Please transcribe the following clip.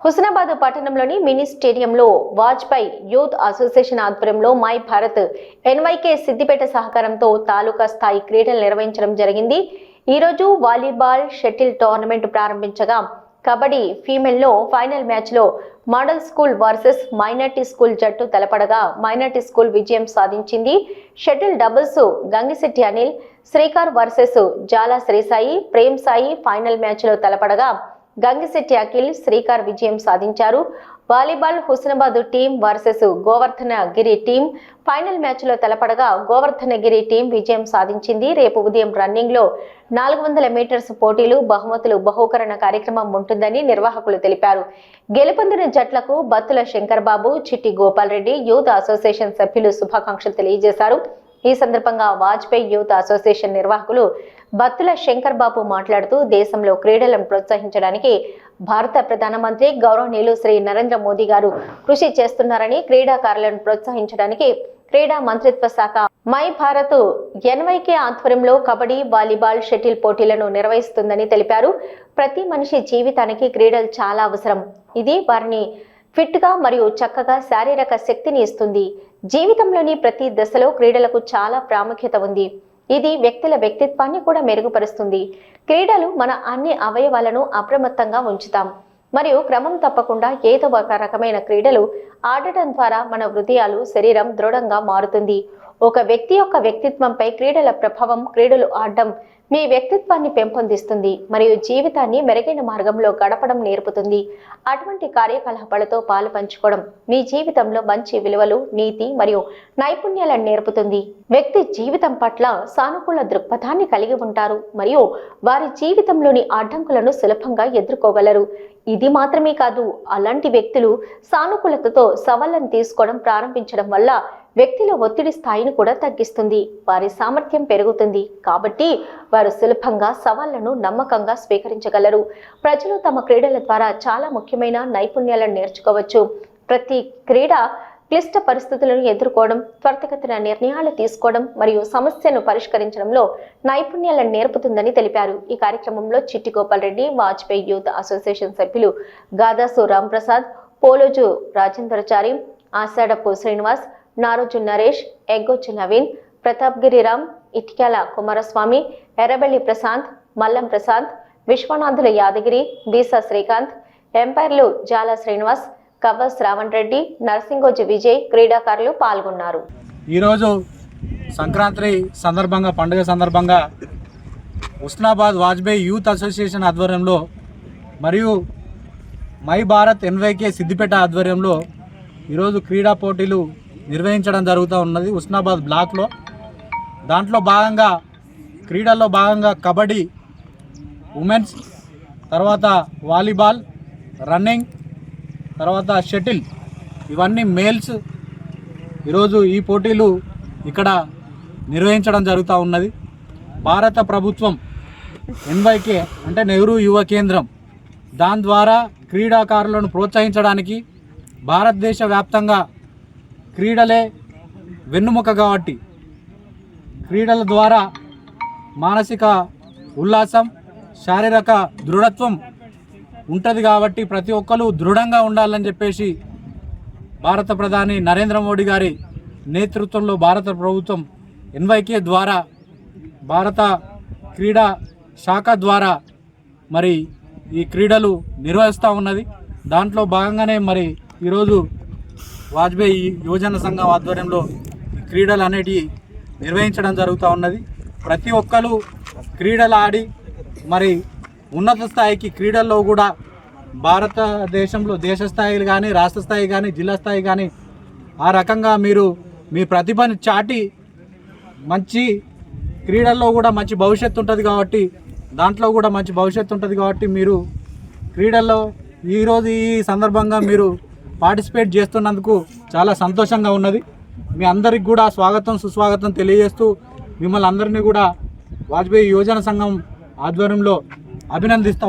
హుస్నాబాద్ పట్టణంలోని మినీ స్టేడియంలో Vajpayee youth association ఆధ్వర్యంలో మై భారత్ ఎన్వైకే సిద్దిపేట సహకారంతో తాలూకా స్థాయి క్రీడలు నిర్వహించడం జరిగింది. ఈరోజు వాలీబాల్ షటిల్ టోర్నమెంట్ ప్రారంభించగా కబడ్డీ ఫీమేల్లో ఫైనల్ మ్యాచ్లో model school versus minority school జట్టు తలపడగా మైనార్టీ స్కూల్ విజయం సాధించింది. Shuttle doubles Gangishetti Anil Srikar versus Jala Srisai Prem Sai final మ్యాచ్లో తలపడగా గంగిశెట్టి అఖిల్ శ్రీకార్ విజయం సాధించారు. Volleyball Husnabad team versus Govardhanagiri team. Final మ్యాచ్లో తలపడగా గోవర్ధనగిరి టీం విజయం సాధించింది. రేపు ఉదయం రన్నింగ్లో నాలుగు వందల మీటర్స్ పోటీలు బహుమతులు బహుకరణ కార్యక్రమం ఉంటుందని నిర్వాహకులు తెలిపారు. గెలుపొందిన జట్లకు బత్తుల శంకర్ బాబు చిట్టి గోపాల్ రెడ్డి యూత్ అసోసియేషన్ సభ్యులు శుభాకాంక్షలు తెలియజేశారు. ఈ సందర్భంగా వాజ్పేయి యూత్ అసోసియేషన్ నిర్వాహకులు బత్తుల శంకర్ బాబు మాట్లాడుతూ దేశంలో క్రీడలను ప్రోత్సహించడానికి భారత ప్రధానమంత్రి గౌరవనీయులు శ్రీ నరేంద్ర మోదీ గారు కృషి చేస్తున్నారని క్రీడాకారులను ప్రోత్సహించడానికి క్రీడా మంత్రిత్వ శాఖ మై భారత్ ఎన్వైకే ఆధ్వర్యంలో కబడ్డీ వాలీబాల్ షటిల్ పోటీలను నిర్వహిస్తుందని తెలిపారు. ప్రతి మనిషి జీవితానికి క్రీడలు చాలా అవసరం. ఇది వారిని ఫిట్గా మరియు చక్కగా శారీరక శక్తిని ఇస్తుంది. జీవితంలోని ప్రతి దశలో క్రీడలకు చాలా ప్రాముఖ్యత ఉంది. ఇది వ్యక్తుల వ్యక్తిత్వాన్ని కూడా మెరుగుపరుస్తుంది. క్రీడలు మన అన్ని అవయవాలను అప్రమత్తంగా ఉంచుతాం. మరియు క్రమం తప్పకుండా ఏదో ఒక రకమైన క్రీడలు ఆడటం ద్వారా మన హృదయాలు శరీరం దృఢంగా మారుతుంది. ఒక వ్యక్తి యొక్క వ్యక్తిత్వంపై క్రీడల ప్రభావం క్రీడలు ఆడడం మీ వ్యక్తిత్వాన్ని పెంపొందిస్తుంది మరియు జీవితాన్ని మెరుగైన మార్గంలో గడపడం నేర్పుతుంది. అటువంటి కార్యకలాపాలతో పాలు పంచుకోవడం మీ జీవితంలో మంచి విలువలు నీతి మరియు నైపుణ్యాలను నేర్పుతుంది. వ్యక్తి జీవితం పట్ల సానుకూల దృక్పథాన్ని కలిగి ఉంటారు మరియు వారి జీవితంలోని అడ్డంకులను సులభంగా ఎదుర్కోగలరు. ఇది మాత్రమే కాదు అలాంటి వ్యక్తులు సానుకూలతతో సవాళ్ళను తీసుకోవడం ప్రారంభించడం వల్ల వ్యక్తిలో ఒత్తిడి స్థాయిని కూడా తగ్గిస్తుంది. వారి సామర్థ్యం పెరుగుతుంది. కాబట్టి వారు సులభంగా సవాళ్ళను నమ్మకంగా స్వీకరించగలరు. ప్రజలు తమ క్రీడల ద్వారా చాలా ముఖ్యమైన నైపుణ్యాలను నేర్చుకోవచ్చు. ప్రతి క్రీడ క్లిష్ట పరిస్థితులను ఎదుర్కోవడం త్వరితగతిన నిర్ణయాలు తీసుకోవడం మరియు సమస్యను పరిష్కరించడంలో నైపుణ్యాలను నేర్పుతుందని తెలిపారు. ఈ కార్యక్రమంలో చిట్టి గోపాల్ రెడ్డి వాజ్పేయి యూత్ అసోసియేషన్ సభ్యులు గాదాసు రాంప్రసాద్ పోలోజు రాజేంద్రచారి ఆశాడపు శ్రీనివాస్ నారోజు నరేష్ ఎగ్గొచ్చు నవీన్ ప్రతాప్ గిరిరామ్ ఇటిక్యాల కుమారస్వామి ఎర్రబెల్లి ప్రశాంత్ మల్లం ప్రశాంత్ విశ్వనాథుల యాదగిరి బీసా శ్రీకాంత్ ఎంపైర్లు జాల శ్రీనివాస్ కవ్వ శ్రావణ్ రెడ్డి నరసింగోజు విజయ్ క్రీడాకారులు పాల్గొన్నారు. ఈరోజు సంక్రాంతి సందర్భంగా పండుగ సందర్భంగా ఉస్నాబాద్ వాజ్పేయి యూత్ అసోసియేషన్ ఆధ్వర్యంలో మరియు మై భారత్ ఎన్వైకే సిద్దిపేట ఆధ్వర్యంలో ఈరోజు క్రీడా పోటీలు నిర్వహించడం జరుగుతూ ఉన్నది ఉస్నాబాద్ బ్లాక్లో. దాంట్లో భాగంగా క్రీడల్లో భాగంగా కబడ్డీ ఉమెన్స్ తర్వాత వాలీబాల్ రన్నింగ్ తర్వాత షటిల్ ఇవన్నీ మేల్స్ ఈరోజు ఈ పోటీలు ఇక్కడ నిర్వహించడం జరుగుతూ ఉన్నది. భారత ప్రభుత్వం ఎన్వైకే అంటే నెహ్రూ యువ కేంద్రం దాని ద్వారా క్రీడాకారులను ప్రోత్సహించడానికి భారతదేశ వ్యాప్తంగా క్రీడలే వెన్నుముక కాబట్టి క్రీడల ద్వారా మానసిక ఉల్లాసం శారీరక దృఢత్వం ఉంటుంది కాబట్టి ప్రతి ఒక్కరు దృఢంగా ఉండాలని చెప్పేసి భారత ప్రధాని నరేంద్ర మోడీ గారి నేతృత్వంలో భారత ప్రభుత్వం ఎన్వైకే ద్వారా భారత క్రీడా శాఖ ద్వారా మరి ఈ క్రీడలు నిర్వహిస్తూ ఉన్నది. దాంట్లో భాగంగానే మరి ఈరోజు వాజ్పేయి యువజన సంఘం ఆధ్వర్యంలో క్రీడలు అనేటివి నిర్వహించడం జరుగుతూ ఉన్నది. ప్రతి ఒక్కరు క్రీడలు ఆడి మరి ఉన్నత స్థాయికి క్రీడల్లో కూడా భారతదేశంలో దేశ స్థాయిలు కానీ రాష్ట్ర స్థాయి కానీ జిల్లా స్థాయి కానీ ఆ రకంగా మీరు మీ ప్రతిభను చాటి మంచి క్రీడల్లో కూడా మంచి భవిష్యత్తు ఉంటుంది కాబట్టి దాంట్లో కూడా మంచి భవిష్యత్తు ఉంటుంది కాబట్టి మీరు క్రీడల్లో ఈరోజు ఈ సందర్భంగా మీరు పార్టిసిపేట్ చేస్తున్నందుకు చాలా సంతోషంగా ఉన్నది. మీ అందరికి కూడా స్వాగతం సుస్వాగతం తెలియజేస్తూ మిమ్మల్ని అందరినీ కూడా వాజ్పేయి యువజన సంఘం ఆధ్వర్యంలో అభినందిస్తా